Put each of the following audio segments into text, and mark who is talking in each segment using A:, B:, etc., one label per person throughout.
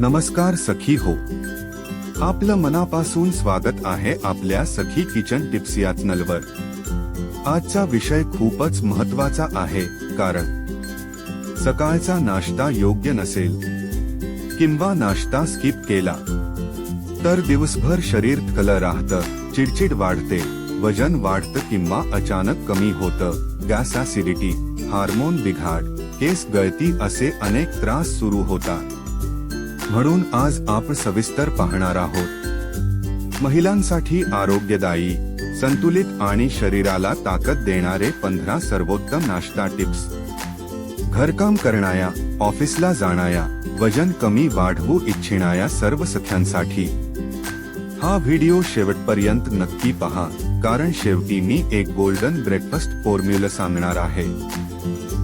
A: नमस्कार सखी हो. आपलं मनापासून स्वागत आहे आपल्या सखी किचन टिप्स या चॅनलवर आजचा विषय खूपच महत्त्वाचा आहे कारण सकाळचा नाश्ता योग्य नसेल किंवा नाश्ता स्किप केला तर दिवसभर शरीर थकलं राहतं चिडचिड वाढते वजन वाढतं किंवा अचानक कमी होतं गॅस ऍसिडिटी हार्मोन बिघाड केस गळती असे अनेक त्रास सुरू होतात. म्हणून आज आपण सविस्तर पाहणार आहोत. महिलांसाठी आरोग्यदायी संतुलित आणि शरीराला ताकद देणारे पंधरा सर्वोत्तम नाश्ता टिप्स. घरकाम करणाया ऑफिसला जाणाया वजन कमी वाढवू इच्छिणाया सर्व सख्यांसाठी. हा व्हिडिओ शेवटपर्यंत नक्की पहा कारण शेवटी मी एक गोल्डन ब्रेकफास्ट फॉर्म्युला सांगणार आहे.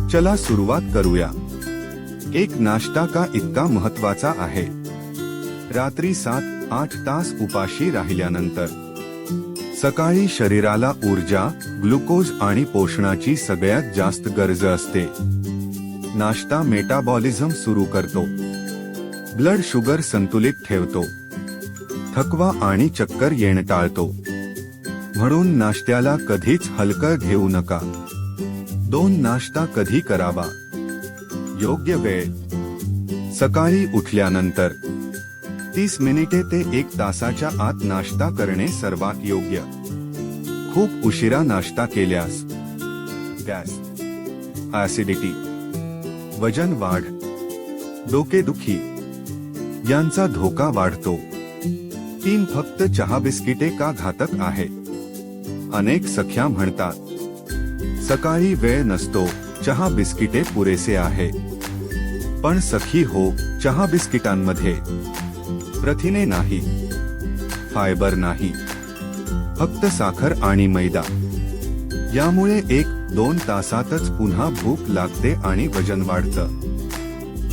A: चला सुरुवात करूया. एक नाश्ता का इतका महत्त्वाचा आहे? रात्री सात आठ तास उपाशी राहिल्यानंतर. सकाळी शरीराला ऊर्जा ग्लुकोज आणि पोषणाची सगळ्यात जास्त गरज असते. नाश्ता मेटाबॉलिझम सुरू करतो. ब्लड शुगर संतुलित ठेवतो. थकवा आणि चक्कर येणं टाळतो. म्हणून नाश्त्याला कधीच हलकं घेऊ नका. दोन नाश्ता कधी करावा? योग्य वेळ. सकाळी उठल्यानंतर तीस मिनिटे ते एक तासाच्या आत नाश्ता करणे सर्वात योग्य. खूप उशिरा नाश्ता केल्यास गॅस ऍसिडिटी वजन वाढ डोकेदुखी यांचा धोका वाढतो. तीन फक्त चहा बिस्किटे का घातक आहे? अनेक सख्या म्हणतात सकाळी वेळ नसतो. चहा बिस्किटे पुरेसे आहे. पण सखी हो चहा बिस्किटांमध्ये. प्रथिने नाही. फायबर नाही. फक्त साखर आणि मैदा. यामुळे एक दोन तासातच पुन्हा भूक लागते आणि वजन वाढतं.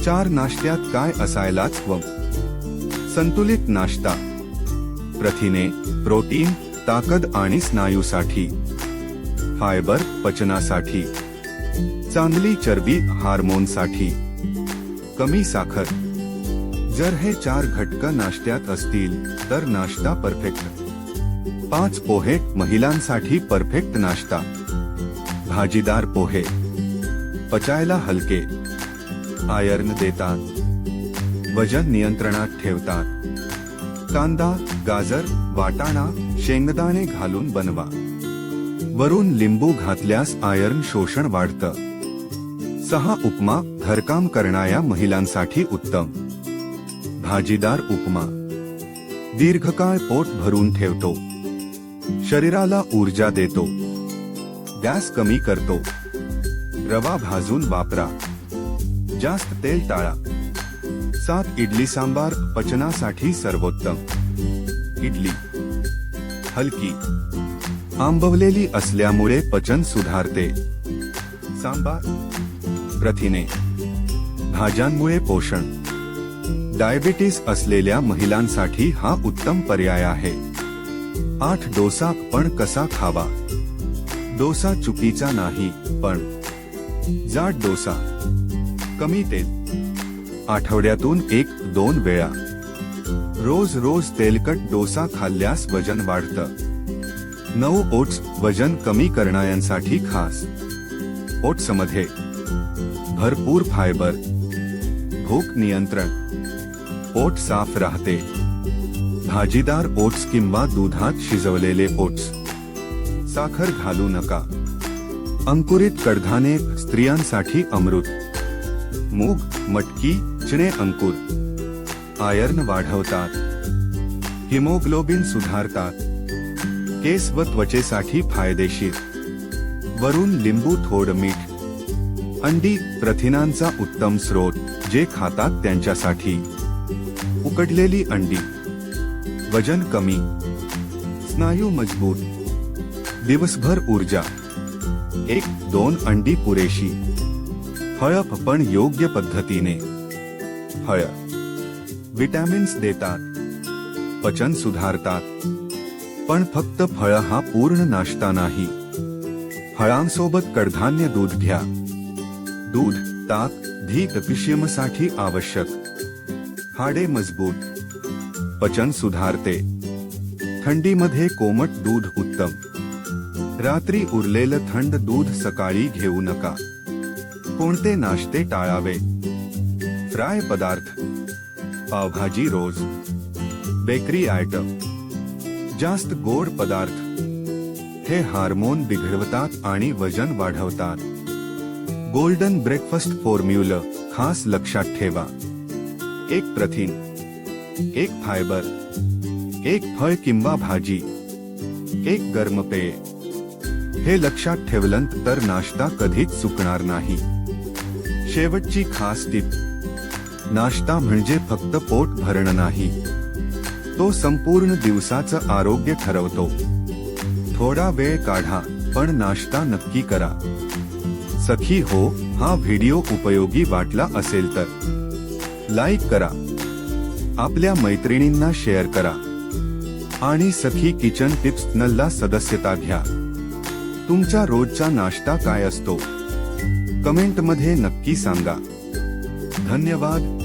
A: चार नाश्त्यात काय असायलाच व संतुलित नाश्ता. प्रथिने प्रोटीन ताकद आणि स्नायूसाठी. फायबर पचनासाठी. चांगली चरबी हार्मोनसाठी. कमी साखर. जर हे चार घटक नाश्त्यात असतील तर नाश्ता परफेक्ट. पाच पोहे महिलांसाठी परफेक्ट नाश्ता. भाजीदार पोहे. पचायला हलके. आयर्न देतात. वजन नियंत्रणात ठेवतात. कांदा गाजर वाटाणा शेंगदाणे घालून बनवा. वरून लिंबू घातल्यास आयर्न शोषण वाढतं. सहा उपमा घरकाम करणाऱ्या महिलांसाठी उत्तम. भाजीदार उपमा. दीर्घकाळ पोट भरून ठेवतो. शरीराला ऊर्जा देतो. गॅस कमी करतो. रवा भाजून वापरा. जास्त तेल टाळा. सात इडली सांबार पचनासाठी सर्वोत्तम. इडली. हलकी. आंबवलेली असल्यामुळे पचन सुधारते. सांबार प्रथिने भाज्यांमुळे पोषण. डायबिटीस असलेल्या महिलांसाठी हा उत्तम पर्याय आहे. आठ डोसा पण कसा खावा? डोसा चुकीचा नाही पण जाड डोसा कमी तेल. आठवड्यातून एक दोन वेळा. रोज रोज तेलकट डोसा खाल्ल्यास वजन वाढतं. नऊ ओट्स वजन कमी करणाऱ्यांसाठी खास. ओट्समध्ये भरपूर फायबर भूक नियंत्रण ओट साफ राहते. भाजीदार ओट्स किंवा दुधात शिजवलेले ओट्स. साखर घालू नका. अंकुरित कडधाने स्त्रियांसाठी अमृत. मूग मटकी चिणे अंकुर. आयर्न वाढवतात. हिमोग्लोबिन सुधारतात. केस व त्वचेसाठी फायदेशीर. वरून लिंबू थोड मीठ. अंडी प्रथिनांचा उत्तम स्रोत जे खातात त्यांच्यासाठी. उकडलेली अंडी. वजन कमी. स्नायू मजबूत. दिवसभर ऊर्जा. एक दोन अंडी पुरेशी. हळप पण योग्य पद्धतीने. हळ विटॅमिन्स देतात. पचन सुधारतात. पण फक्त फळ हा पूर्ण नाश्ता नाही. फळांसोबत कडधान्य दूध घ्या. दूध ताक धी साठी आवश्यक. हाडे मजबूत. पचन सुधारते. थंडीमध्ये कोमट दूध उत्तम. रात्री उरलेलं थंड दूध सकाळी घेऊ नका. कोणते नाश्ते टाळावे? फ्राय पदार्थ. पावभाजी रोज. Bakery item. जास्त गोड पदार्थ. हे हार्मोन बिघडवतात आणि वजन वाढवतात. गोल्डन ब्रेकफास्ट फॉर्म्युला खास लक्षात ठेवा. एक प्रथिन एक फायबर एक फळ किंवा भाजी एक गर्म पेय. हे लक्षात ठेवलंत तर नाश्ता कधीच चुकणार नाही. शेवटची खास टीप. नाश्ता म्हणजे फक्त पोट भरणं नाही. तो संपूर्ण दिवसाचं आरोग्य ठरवतो. थोडा वेळ काढा पण नाश्ता नक्की करा. सखी हो हा व्हिडिओ उपयोगी वाटला असेल तर. लाईक करा. आपल्या मैत्रिणींना शेअर करा. आणि सखी किचन टिप्स नलला सदस्यता घ्या. तुमचा रोजचा नाश्ता काय असतो? कमेंटमध्ये नक्की सांगा. धन्यवाद.